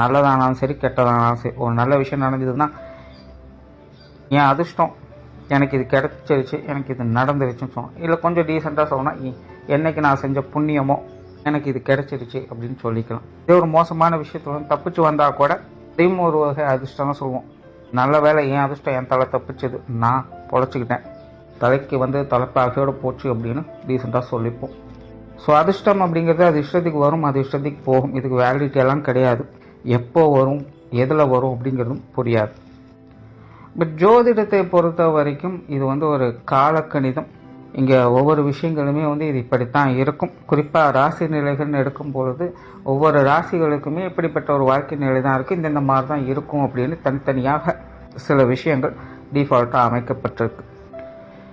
நல்லதானாலும் சரி கெட்டதானாலும் சரி ஒரு நல்ல விஷயம் நடந்ததுன்னா என் அதிர்ஷ்டம் எனக்கு இது கிடச்சிருச்சு எனக்கு இது நடந்துருச்சுன்னு சொல்லணும் இல்லை கொஞ்சம் டீசெண்டாக சொல்லணும் என்னைக்கு நான் செஞ்ச புண்ணியமோ எனக்கு இது கிடச்சிருச்சு அப்படின்னு சொல்லிக்கலாம். இதே ஒரு மோசமான விஷயத்துல வந்து தப்பிச்சு வந்தால் கூட அதையும் ஒரு வகை அதிர்ஷ்டம் தான் சொல்லுவோம். நல்ல வேலை என் அதிர்ஷ்டம் என் தலை தப்பிச்சது நான் பொழைச்சிக்கிட்டேன். தலைக்கு வந்து தலைப்பாகையோடு போச்சு அப்படின்னு டீசெண்டாக சொல்லிப்போம். ஸோ அதிர்ஷ்டம் அப்படிங்கிறது அது இஷ்டத்துக்கு வரும் அது இஷ்டத்துக்கு போகும். இதுக்கு வேலிடிட்டி எல்லாம் கிடையாது. எப்போ வரும் எதில் வரும் அப்படிங்கிறதும் புரியாது. பட் ஜோதிடத்தை பொறுத்த வரைக்கும் இது வந்து ஒரு காலக்கணிதம். இங்கே ஒவ்வொரு விஷயங்களுமே வந்து இது இப்படித்தான் இருக்கும். குறிப்பாக ராசி நிலைகள்னு எடுக்கும் பொழுது ஒவ்வொரு ராசிகளுக்குமே இப்படிப்பட்ட ஒரு வாழ்க்கை நிலை தான் இருக்குது இந்தந்த மாதிரி தான் இருக்கும் அப்படின்னு தனித்தனியாக சில விஷயங்கள் டிஃபால்ட்டாக அமைக்கப்பட்டிருக்கு.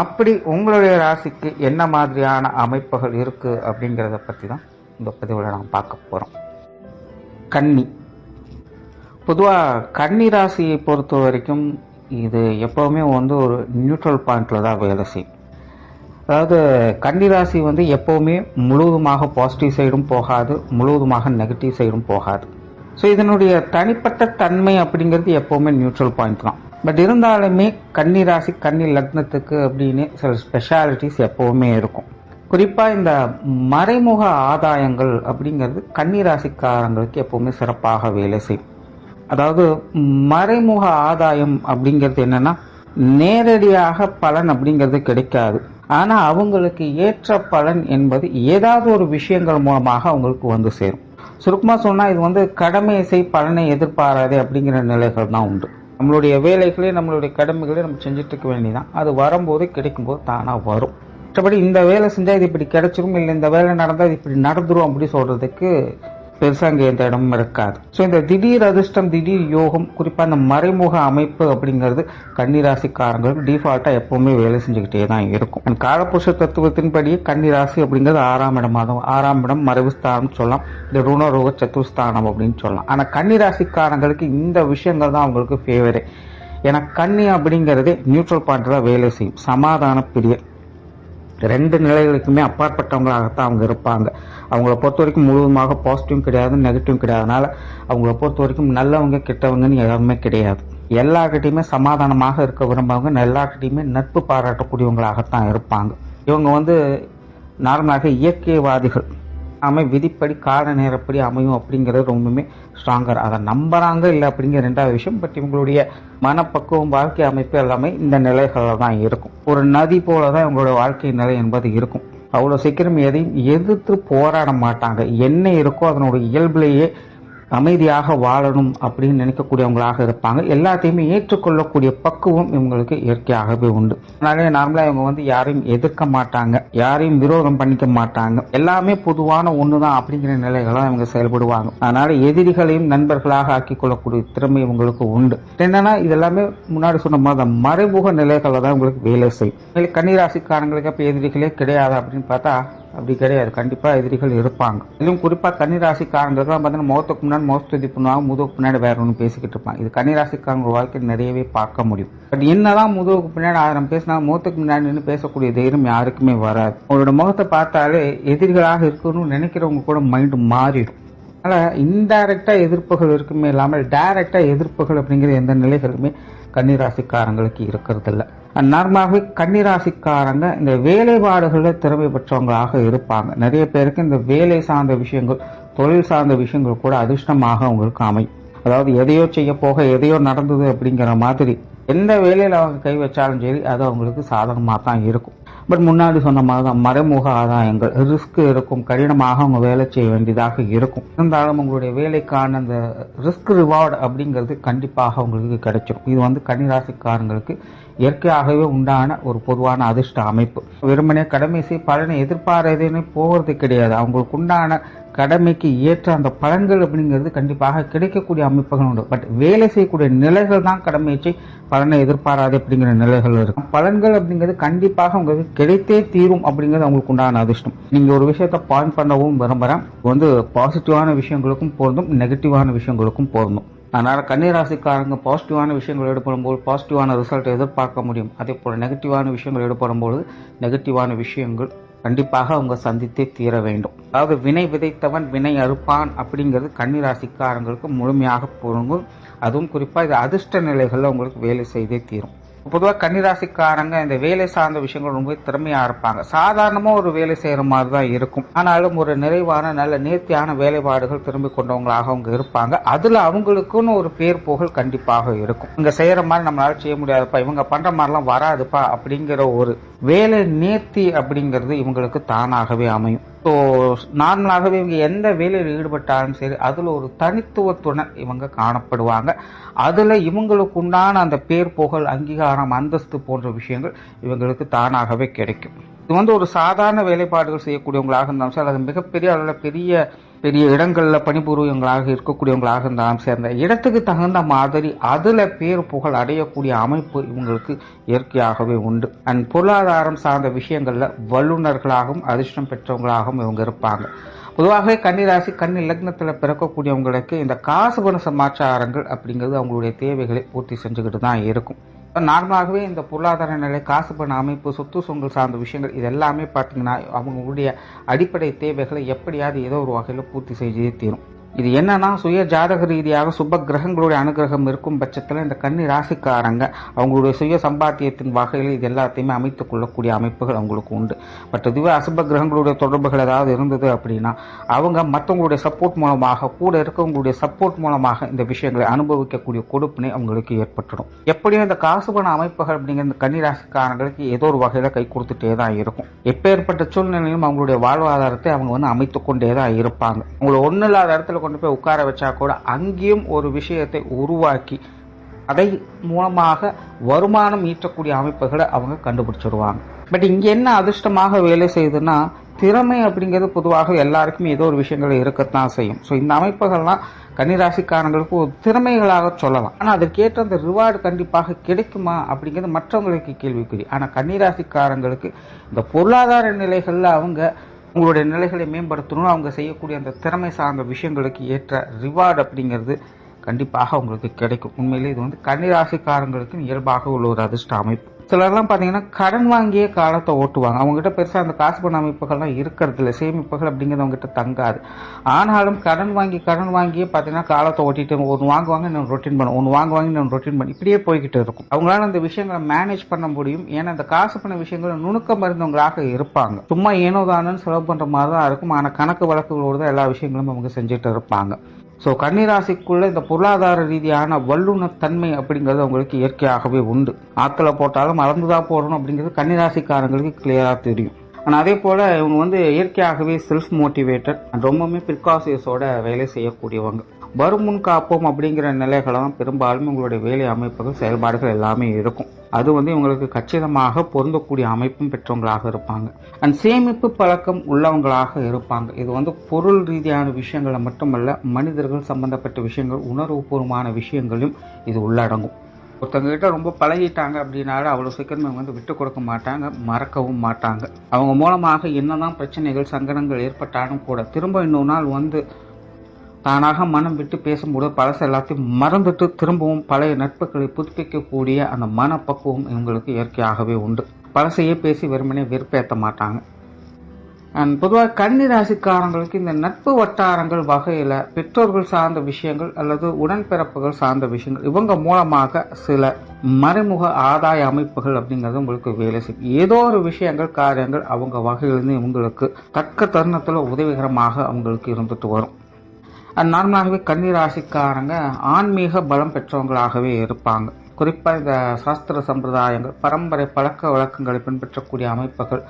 அப்படி உங்களுடைய ராசிக்கு என்ன மாதிரியான அமைப்புகள் இருக்குது அப்படிங்கிறத பற்றி தான் இந்த பதிவில் நாம் பார்க்க போகிறோம் கன்னி. பொதுவாக கன்னி ராசியை பொறுத்த வரைக்கும் இது எப்போவுமே வந்து ஒரு நியூட்ரல் பாயிண்டில் தான் வேலை செய்யும். அதாவது கன்னி ராசி வந்து எப்போவுமே முழுவதுமாக பாசிட்டிவ் சைடும் போகாது முழுவதுமாக நெகட்டிவ் சைடும் போகாது. ஸோ இதனுடைய தனிப்பட்ட தன்மை அப்படிங்கிறது எப்போவுமே நியூட்ரல் பாயிண்ட் தான். பட் இருந்தாலுமே கன்னி ராசி கன்னி லக்னத்துக்கு அப்படின்னு சில ஸ்பெஷாலிட்டிஸ் எப்போவுமே இருக்கும். குறிப்பாக இந்த மறைமுக ஆதாயங்கள் அப்படிங்கிறது கன்னி ராசிக்காரங்களுக்கு எப்போவுமே சிறப்பாக வேலை செய்யும். அதாவது மறைமுக ஆதாயம் அப்படிங்கிறது என்னன்னா நேரடியாக பலன் அப்படிங்கிறது கிடைக்காது. ஆனால் அவங்களுக்கு ஏற்ற பலன் என்பது ஏதாவது ஒரு விஷயங்கள் மூலமாக அவங்களுக்கு வந்து சேரும். சுருக்கமாக சொன்னால் இது வந்து கடமையை செய் பலனை எதிர்பாராதே அப்படிங்கிற நிலைகள் தான் உண்டு. நம்மளுடைய வேலைகளே நம்மளுடைய கடமைகளே நம்ம செஞ்சுட்டு இருக்க வேண்டியதான் அது வரும்போது கிடைக்கும்போது தானாக வரும். மற்றபடி இந்த வேலை செஞ்சால் இது இப்படி கிடைச்சிரும் இல்லை இந்த வேலை நடந்தால் இது இப்படி நடந்துடும் அப்படி சொல்கிறதுக்கு பெருசாக அங்கே எந்த இடமும் இருக்காது ஸோ இந்த திடீர் அதிர்ஷ்டம் திடீர் யோகம் குறிப்பாக அந்த மறைமுக அமைப்பு அப்படிங்கிறது கன்னிராசிக்காரங்களுக்கு டிஃபால்ட்டாக எப்பவுமே வேலை செஞ்சுக்கிட்டே தான் இருக்கும். And காலபுருஷ தத்துவத்தின்படியே கன்னிராசி அப்படிங்கிறது ஆறாம் இடம் ஆறாம் இடம் மறைவுஸ்தானம் சொல்லலாம். இந்த ருணரோக சத்துருஸ்தானம் அப்படின்னு சொல்லலாம். ஆனால் கன்னிராசிக்காரங்களுக்கு இந்த விஷயங்கள் தான் அவங்களுக்கு ஃபேவரே ஏன்னா கன்னி அப்படிங்கிறதே நியூட்ரல் பாயிண்ட் தான் வேலை செய்யும். சமாதான பிரியர் ரெண்டு நிலைகளுக்குமே அப்பாற்பட்டவங்களாகத்தான் அவங்க இருப்பாங்க. அவங்கள பொறுத்த வரைக்கும் முழுவதுமாக பாசிட்டிவும் கிடையாது நெகட்டிவும் கிடையாது. அதனால் அவங்கள பொறுத்த வரைக்கும் நல்லவங்க கெட்டவங்கன்னு யாருமே கிடையாது. எல்லார்கிட்டையுமே சமாதானமாக இருக்க விரும்புறவங்க எல்லார்கிட்டையுமே நட்பு பாராட்டக்கூடியவங்களாகத்தான் இருப்பாங்க. இவங்க வந்து நார்மலாக இயற்கைவாதிகள். அமை விதிப்படி கால நேரப்படி அமையும் அப்படிங்கிறது ரொம்பவுமே ஸ்ட்ராங்கர் அதை நம்புறாங்க இல்லை அப்படிங்கிற ரெண்டாவது விஷயம். பட் இவங்களுடைய மனப்பக்குவம் வாழ்க்கை அமைப்பு எல்லாமே இந்த நிலைகளில் தான் இருக்கும். ஒரு நதி போல தான் இவங்களோட வாழ்க்கை நிலை என்பது இருக்கும். அவ்வளோ சீக்கிரம் எதையும் எதிர்த்து போராட மாட்டாங்க. என்ன இருக்கோ அதனுடைய இயல்பிலேயே அமைதியாக வாழணும் அப்படின்னு நினைக்கக்கூடியவங்களாக இருப்பாங்க. எல்லாத்தையுமே ஏற்றுக்கொள்ளக்கூடிய பக்குவம் இவங்களுக்கு இயற்கையாகவே உண்டு. அதனாலே நார்மலாக இவங்க வந்து யாரையும் எதிர்க்க மாட்டாங்க. யாரையும் விரோதம் பண்ணிக்க மாட்டாங்க. எல்லாமே பொதுவான ஒன்று தான் அப்படிங்கிற நிலைகளாக இவங்க செயல்படுவாங்க. அதனால எதிரிகளையும் நண்பர்களாக ஆக்கி கொள்ளக்கூடிய திறமை இவங்களுக்கு உண்டு. என்னன்னா இதெல்லாமே முன்னாடி சொன்ன மாதிரி அந்த மறைமுக நிலைகளில் தான் உங்களுக்கு வேலை செய்யும். கன்னிராசிக்காரங்களுக்கு அப்போ எதிரிகளே கிடையாது அப்படின்னு பார்த்தா அப்படி கிடையாது. கண்டிப்பாக எதிரிகள் இருப்பாங்க. இதுவும் குறிப்பாக கன்னிராசிக்காரங்களுக்குலாம் பார்த்தீங்கன்னா முகத்துக்கு முன்னாடி முகஸ்துதி பண்ணுவாங்க முதுகுக்கு பின்னாடி வேற ஒன்று பேசிக்கிட்டு இருப்பாங்க. இது கன்னிராசிக்காரங்க வாழ்க்கையில் நிறையவே பார்க்க முடியும். பட் என்னதான் முதுகுக்கு பின்னாடி ஆயிரம் பேசினா முகத்துக்கு முன்னாடி நின்று பேசக்கூடிய தைரியம் யாருக்குமே வராது. அவங்களோட முகத்தை பார்த்தாலே எதிரிகளாக இருக்கணும்னு நினைக்கிறவங்க கூட மைண்டு மாறிடும். அதனால் இன்டைரக்டாக எதிர்ப்புகள் இருக்குமே இல்லாமல் டைரக்டாக எதிர்ப்புகள் அப்படிங்கிற எந்த நிலைகளுமே கன்னிராசிக்காரங்களுக்கு இருக்கிறதில்ல. நார்மலாகவே கன்னிராசிக்காரங்க இந்த வேலைப்பாடுகளில் திறமை பெற்றவங்களாக இருப்பாங்க. நிறைய பேருக்கு இந்த வேலை சார்ந்த விஷயங்கள் தொழில் சார்ந்த விஷயங்கள் கூட அதிர்ஷ்டமாக அவங்களுக்கு அமையும். அதாவது எதையோ செய்ய போக எதையோ நடந்தது அப்படிங்கிற மாதிரி எந்த வேலையில் அவங்க கை வச்சாலும் சரி அது அவங்களுக்கு சாதகமாக தான் இருக்கும். பட் முன்னாடி சொன்ன மாதிரி தான் மறைமுக ஆதாயங்கள் ரிஸ்க் இருக்கும் கடினமாக அவங்க வேலை செய்ய வேண்டியதாக இருக்கும். இருந்தாலும் உங்களுடைய வேலைக்கான அந்த ரிஸ்க் ரிவார்டு அப்படிங்கிறது கண்டிப்பாக உங்களுக்கு கிடைச்சிடும் இது வந்து கன்னிராசிக்காரங்களுக்கு இயற்கையாகவே உண்டான ஒரு பொதுவான அதிர்ஷ்ட அமைப்பு. வெறுமனே கடமை செய் பலனை எதிர்பாராதேன்னு போகிறது கிடையாது. அவங்களுக்கு உண்டான கடமைக்கு ஏற்ற அந்த பலன்கள் அப்படிங்கிறது கண்டிப்பாக கிடைக்கக்கூடிய அமைப்புகள் உண்டு. பட் வேலை செய்யக்கூடிய நிலைகள் தான் கடமையை பலனை எதிர்பாராது அப்படிங்கிற நிலைகள் இருக்கும். பலன்கள் அப்படிங்கிறது கண்டிப்பாக உங்களுக்கு கிடைத்தே தீரும் அப்படிங்கிறது அவங்களுக்கு உண்டான அதிர்ஷ்டம். நீங்க ஒரு விஷயத்த பாயிண்ட் பண்ணவும் விரும்புறேன். வந்து பாசிட்டிவான விஷயங்களுக்கும் பொருந்தும் நெகட்டிவான விஷயங்களுக்கும் பொருந்தும். அதனால கன்னிராசிக்காரங்க பாசிட்டிவான விஷயங்கள் ஈடுபடும்போது பாசிட்டிவான ரிசல்ட் எதிர்பார்க்க முடியும். அதே போல நெகட்டிவான விஷயங்கள் ஈடுபடும்போது நெகட்டிவான விஷயங்கள் கண்டிப்பாக அவங்க சந்தித்தே தீர வேண்டும். அதாவது வினை விதைத்தவன் வினை அறுப்பான் அப்படிங்கிறது கன்னிராசிக்காரங்களுக்கு முழுமையாக பொருங்கும் அதுவும் குறிப்பாக இது அதிர்ஷ்ட நிலைகளில் உங்களுக்கு வேலை செய்தே தீரும். பொதுவாக கன்னிராசிக்காரங்க இந்த வேலை சார்ந்த விஷயங்கள் ரொம்ப திறமையா இருப்பாங்க. சாதாரணமாக ஒரு வேலை செய்யற மாதிரி தான் இருக்கும். ஆனாலும் ஒரு நிறைவான நல்ல நேர்த்தியான வேலைப்பாடுகள் திரும்பி கொண்டவங்களாக அவங்க இருப்பாங்க. அதுல அவங்களுக்குன்னு ஒரு பேர் புகழ் கண்டிப்பாக இருக்கும். இங்க செய்யற மாதிரி நம்மளால செய்ய முடியாதுப்பா இவங்க பண்ற மாதிரிலாம் வராதுப்பா அப்படிங்கிற ஒரு வேலை நேர்த்தி அப்படிங்கிறது இவங்களுக்கு தானாகவே அமையும். ஸோ நார்மலாகவே இவங்க எந்த வேலையில் ஈடுபட்டாலும் சரி அதில் ஒரு தனித்துவத்துடன் இவங்க காணப்படுவாங்க. அதில் இவங்களுக்கு உண்டான அந்த பேர் புகழ் அங்கீகாரம் அந்தஸ்து போன்ற விஷயங்கள் இவங்களுக்கு தானாகவே கிடைக்கும். இது வந்து ஒரு சாதாரண வேலைப்பாடுகள் செய்யக்கூடியவங்களாக இருந்தாலும் சரி அது மிகப்பெரிய அளவில் பெரிய பெரிய இடங்களில் பணிபுரியவங்களாக இருக்கக்கூடியவங்களாக இருந்தாலும் சேர்ந்த இடத்துக்கு தகுந்த மாதிரி அதில் பேர் புகழ் அடையக்கூடிய அமைப்பு இவங்களுக்கு இயற்கையாகவே உண்டு. அண்ட் பொருளாதாரம் சார்ந்த விஷயங்களில் வல்லுநர்களாகவும் அதிர்ஷ்டம் பெற்றவங்களாகவும் இவங்க இருப்பாங்க. பொதுவாகவே கன்னிராசி கன்னி லக்னத்தில் பிறக்கக்கூடியவங்களுக்கு இந்த காசு பண சமாச்சாரங்கள் அப்படிங்கிறது அவங்களுடைய தேவைகளை பூர்த்தி செஞ்சுக்கிட்டு தான் இருக்கும். நார்மலாகவே இந்த பொருளாதார நிலை காசு பண அமைப்பு சொத்து சொங்கல் சார்ந்த விஷயங்கள் இது எல்லாமே பார்த்தீங்கன்னா அவங்களுடைய அடிப்படை தேவைகளை எப்படியாவது ஏதோ ஒரு வகையில் பூர்த்தி செய்தே தீரும். இது என்னன்னா சுய ஜாதக ரீதியாக சுப கிரகங்களுடைய அனுகிரகம் இருக்கும் பட்சத்தில் இந்த கன்னி ராசிக்காரங்க அவங்களுடைய சுய சம்பாத்தியத்தின் வகையில் இது எல்லாத்தையுமே அமைத்துக் கொள்ளக்கூடிய அமைப்புகள் அவங்களுக்கு உண்டு. பட் இதுவே அசுப கிரகங்களுடைய தொடர்புகள் ஏதாவது இருந்தது அப்படின்னா அவங்க மற்றவங்களுடைய சப்போர்ட் மூலமாக கூட இருக்கவங்களுடைய சப்போர்ட் மூலமாக இந்த விஷயங்களை அனுபவிக்கக்கூடிய கொடுப்பினை அவங்களுக்கு ஏற்பட்டுடும். எப்படியும் இந்த காசு பண அமைப்புகள் அப்படிங்கிற இந்த கன்னி ராசிக்காரங்களுக்கு ஏதோ ஒரு வகையில் கை கொடுத்துட்டே தான் இருக்கும். எப்பேற்பட்ட சூழ்நிலையிலும் அவங்களுடைய வாழ்வாதாரத்தை அவங்க வந்து அமைத்துக்கொண்டே தான் இருப்பாங்க. அவங்கள ஒன்றும் இல்லாத இடத்துல கொண்டு போய் உட்கார வச்சா கூட அங்கேயும் ஒரு விஷயத்தை உருவாக்கி அதை மூலமாக வருமானம் ஈட்டக்கூடிய அமைப்புகளை அவங்க கண்டுபிடிச்சிருவாங்க பட் இங்கே என்ன அதிர்ஷ்டமாக வேலை செய்யுதுன்னா திறமை அப்படிங்கிறது பொதுவாக எல்லாருக்குமே ஏதோ ஒரு விஷயங்கள் இருக்கத்தான் செய்யும். ஸோ இந்த அமைப்புகள்லாம் கன்னிராசிக்காரங்களுக்கு ஒரு திறமைகளாக சொல்லலாம். ஆனால் அதற்கேற்ற அந்த ரிவார்டு கண்டிப்பாக கிடைக்குமா அப்படிங்கிறது மற்றவங்களுக்கு கேள்விக்குறி. ஆனால் கன்னிராசிக்காரங்களுக்கு இந்த பொருளாதார நிலைகளில் அவங்க உங்களுடைய நிலைகளை மேம்படுத்தணும் அவங்க செய்யக்கூடிய அந்த திறமை சார்ந்த விஷயங்களுக்கு ஏற்ற ரிவார்டு அப்படிங்கிறது கண்டிப்பாக உங்களுக்கு கிடைக்கும். உண்மையிலே இது வந்து கன்னிராசிக்காரங்களுக்கு இயல்பாக உள்ள ஒரு அதிர்ஷ்ட அமைப்பு. சிலர்லாம் பார்த்தீங்கன்னா கடன் வாங்கியே காலத்தை ஓட்டுவாங்க. அவங்ககிட்ட பெருசாக அந்த காசு பண அமைப்புகள்லாம் இருக்கிறது இல்லை சேமிப்புகள் அப்படிங்கிறது அவங்ககிட்ட தங்காது. ஆனாலும் கடன் வாங்கி கடன் வாங்கியே பார்த்தீங்கன்னா காலத்தை ஓட்டிட்டு ஒன்று வாங்குவாங்க இன்னொன்று ரொட்டீன் பண்ணும் ஒன்று வாங்குவாங்க இன்னொன்று ரொட்டீன் பண்ணி. இப்படியே போய்கிட்டு இருக்கும். அவங்களால அந்த விஷயங்களை மேனேஜ் பண்ண முடியும். ஏன்னா அந்த காசு பண விஷயங்கள் நுணுக்கம் மருந்தவங்களாக இருப்பாங்க. சும்மா ஏனோ தானோன்னு செலவு பண்ணுற மாதிரி தான் இருக்கும். ஆனால் கணக்கு வழக்குகளோடு தான் எல்லா விஷயங்களும் அவங்க செஞ்சுட்டு இருப்பாங்க. ஸோ கன்னிராசிக்குள்ள இந்த பொருளாதார ரீதியான வல்லுநத்தன்மை அப்படிங்கிறது அவங்களுக்கு இயற்கையாகவே உண்டு. ஆக்களை போட்டாலும் அளந்துதான் போடணும் அப்படிங்கிறது கன்னிராசிக்காரங்களுக்கு கிளியராக தெரியும். ஆனால் அதே போல் இவங்க வந்து இயற்கையாகவே செல்ஃப் மோட்டிவேட்டட் ரொம்பவுமே பிரிகாசியஸோட வேலை செய்யக்கூடியவங்க. வருமுன் காப்போம் அப்படிங்கிற நிலைகளும் பெரும்பாலும் உங்களுடைய வேலை அமைப்புகள் செயல்பாடுகள் எல்லாமே இருக்கும். அது வந்து இவங்களுக்கு கச்சிதமாக பொருந்தக்கூடிய அமைப்பும் பெற்றவங்களாக இருப்பாங்க. அண்ட் சேமிப்பு பழக்கம் உள்ளவங்களாக இருப்பாங்க. இது வந்து பொருள் ரீதியான விஷயங்களை மட்டுமல்ல மனிதர்கள் சம்பந்தப்பட்ட விஷயங்கள் உணர்வுபூர்வமான விஷயங்களும் இது உள்ளடங்கும். ஒருத்தவங்ககிட்ட ரொம்ப பழகிட்டாங்க அப்படின்னாலும் அவ்வளோ சீக்கிரம் அவங்க வந்து விட்டு கொடுக்க மாட்டாங்க மறக்கவும் மாட்டாங்க. அவங்க மூலமாக என்னதான் பிரச்சனைகள் சங்கடங்கள் ஏற்பட்டாலும் கூட திரும்ப இன்னொரு நாள் வந்து தானாக மனம் விட்டு பேசும்போது பழச எல்லாத்தையும் மறந்துட்டு திரும்பவும் பழைய நட்புகளை புதுப்பிக்கக்கூடிய அந்த மனப்பக்குவம் இவங்களுக்கு இயற்கையாகவே உண்டு. பழசையே பேசி வெறுமனே வெறுப்பேற்ற மாட்டாங்க. அண்ட் பொதுவாக கன்னி ராசிக்காரங்களுக்கு இந்த நட்பு வட்டாரங்கள் வகையில் பெற்றோர்கள் சார்ந்த விஷயங்கள் அல்லது உடன்பிறப்புகள் சார்ந்த விஷயங்கள் இவங்க மூலமாக சில மறைமுக ஆதாய அமைப்புகள் அப்படிங்கிறது உங்களுக்கு வேலை செய்யும். ஏதோ ஒரு விஷயங்கள் காரியங்கள் அவங்க வகையிலிருந்து இவங்களுக்கு தக்க தருணத்தில் உதவிகரமாக அவங்களுக்கு இருந்துட்டு வரும். நார்மலாகவே கன்னி ராசிக்காரங்க ஆன்மீக பலம் பெற்றவங்களாகவே இருப்பாங்க. குறிப்பாக இந்த சாஸ்திர சம்பிரதாயங்கள் பரம்பரை பழக்க வழக்கங்களை பின்பற்றக்கூடிய அமைப்புகள்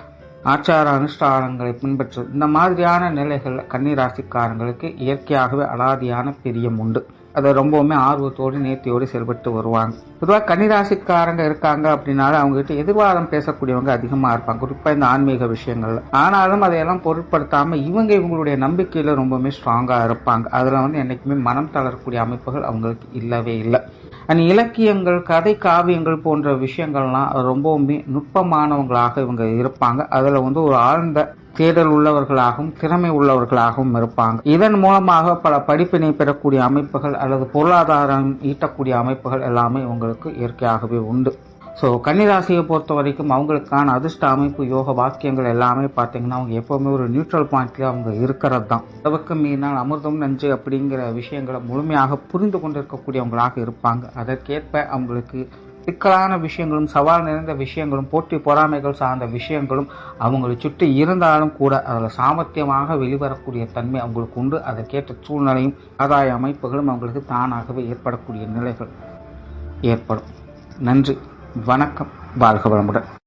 ஆச்சார அனுஷ்டானங்களை பின்பற்று இந்த மாதிரியான நிலைகளில் கன்னி ராசிக்காரங்களுக்கு இயற்கையாகவே அலாதியான பிரியம் உண்டு. அதை ரொம்பவுமே ஆர்வத்தோடு நேர்த்தியோடு செயல்பட்டு வருவாங்க. பொதுவாக கன்னிராசிக்காரங்க இருக்காங்க அப்படின்னாலும் அவங்ககிட்ட எதிர்வாதம் பேசக்கூடியவங்க அதிகமாக இருப்பாங்க. குறிப்பாக இந்த ஆன்மீக விஷயங்கள்ல. ஆனாலும் அதையெல்லாம் பொருட்படுத்தாமல் இவங்க இவங்களுடைய நம்பிக்கையில் ரொம்பவுமே ஸ்ட்ராங்காக இருப்பாங்க. அதில் வந்து என்றைக்குமே மனம் தளரக்கூடிய அமைப்புகள் அவங்களுக்கு இல்லவே இல்லை. அண்ட் இலக்கியங்கள் கதை காவியங்கள் போன்ற விஷயங்கள்லாம் ரொம்பவுமே நுட்பமானவங்களாக இவங்க இருப்பாங்க. அதில் வந்து ஒரு ஆழ்ந்த தேடல் உள்ளவர்களாகவும் திறமை உள்ளவர்களாகவும் இருப்பாங்க. இதன் மூலமாக பல படிப்பினை பெறக்கூடிய அமைப்புகள் அல்லது பொருளாதாரம் ஈட்டக்கூடிய அமைப்புகள் எல்லாமே இவங்களுக்கு இயற்கையாகவே உண்டு. ஸோ கன்னிராசியை பொறுத்த வரைக்கும் அவங்களுக்கான அதிர்ஷ்ட அமைப்பு யோக வாக்கியங்கள் எல்லாமே பார்த்தீங்கன்னா அவங்க எப்போவுமே ஒரு நியூட்ரல் பாயிண்ட்ல அவங்க இருக்கிறது தான் அளவுக்கு மீறினால் அமிர்தம் நஞ்சு அப்படிங்கிற விஷயங்களை முழுமையாக புரிந்து கொண்டிருக்கக்கூடியவங்களாக இருப்பாங்க. அதற்கேற்ப அவங்களுக்கு சிக்கலான விஷயங்களும் சவால் நிறைந்த விஷயங்களும் போட்டி பொறாமைகள் சார்ந்த விஷயங்களும் அவங்களை சுற்றி இருந்தாலும் கூட அதில் சாமர்த்தியமாக வெளிவரக்கூடிய தன்மை அவங்களுக்கு உண்டு. அதற்கேற்ற சூழ்நிலையும் ஆதாய அமைப்புகளும் அவங்களுக்கு தானாகவே ஏற்படக்கூடிய நிலைகள் ஏற்படும். நன்றி. வணக்கம். வாழ்க வளமுடன்.